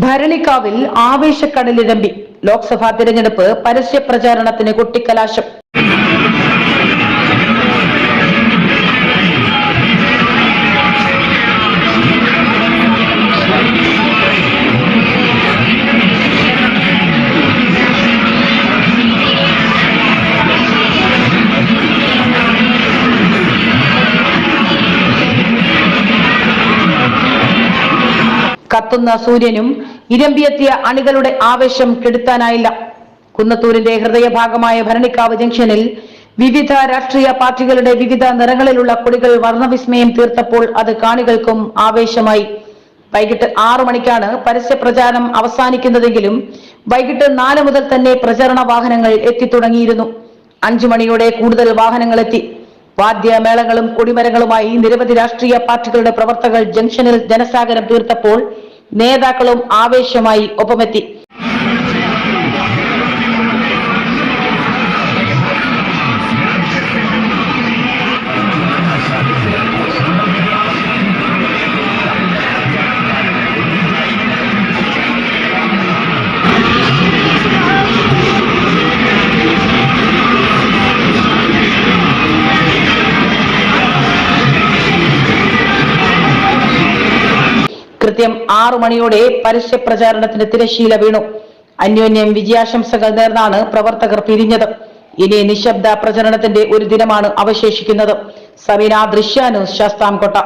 ഭരണിക്കാവിൽ ആവേശക്കടലിരമ്പി. ലോക്സഭാ തിരഞ്ഞെടുപ്പ് പരസ്യ പ്രചാരണത്തിന് കൊട്ടിക്കലാശം. കത്തുന്ന സൂര്യനും ഇരമ്പിയെത്തിയ അണികളുടെ ആവേശം കെടുത്താനായില്ല. കുന്നത്തൂരിന്റെ ഹൃദയഭാഗമായ ഭരണിക്കാവ് ജംഗ്ഷനിൽ വിവിധ രാഷ്ട്രീയ പാർട്ടികളുടെ വിവിധ നിറങ്ങളിലുള്ള കൊടികൾ വർണവിസ്മയം തീർത്തപ്പോൾ അത് കാണികൾക്കും ആവേശമായി. വൈകിട്ട് ആറു മണിക്കാണ് പരസ്യ പ്രചാരണം അവസാനിക്കുന്നതെങ്കിലും വൈകിട്ട് നാല് മുതൽ തന്നെ പ്രചരണ വാഹനങ്ങൾ എത്തിത്തുടങ്ങിയിരുന്നു. അഞ്ചു മണിയോടെ കൂടുതൽ വാഹനങ്ങൾ എത്തി വാദ്യമേളങ്ങളും കൊടിമരങ്ങളുമായി നിരവധി രാഷ്ട്രീയ പാർട്ടികളുടെ പ്രവർത്തകർ ജംഗ്ഷനിൽ ജനസാഗരം തീർത്തപ്പോൾ നേതാക്കളും ആവേശമായി ഒപ്പമെത്തി. കൃത്യം ആറു മണിയോടെ പരസ്യ പ്രചാരണത്തിന് തിരശീല വീണു. അന്യോന്യം വിജയാശംസകൾ നേർന്നാണ് പ്രവർത്തകർ പിരിഞ്ഞത്. ഇനി നിശബ്ദ പ്രചരണത്തിന്റെ ഒരു ദിനമാണ് അവശേഷിക്കുന്നത്. സബീന ദൃശ്യാനു ശാസ്താംകോട്ട.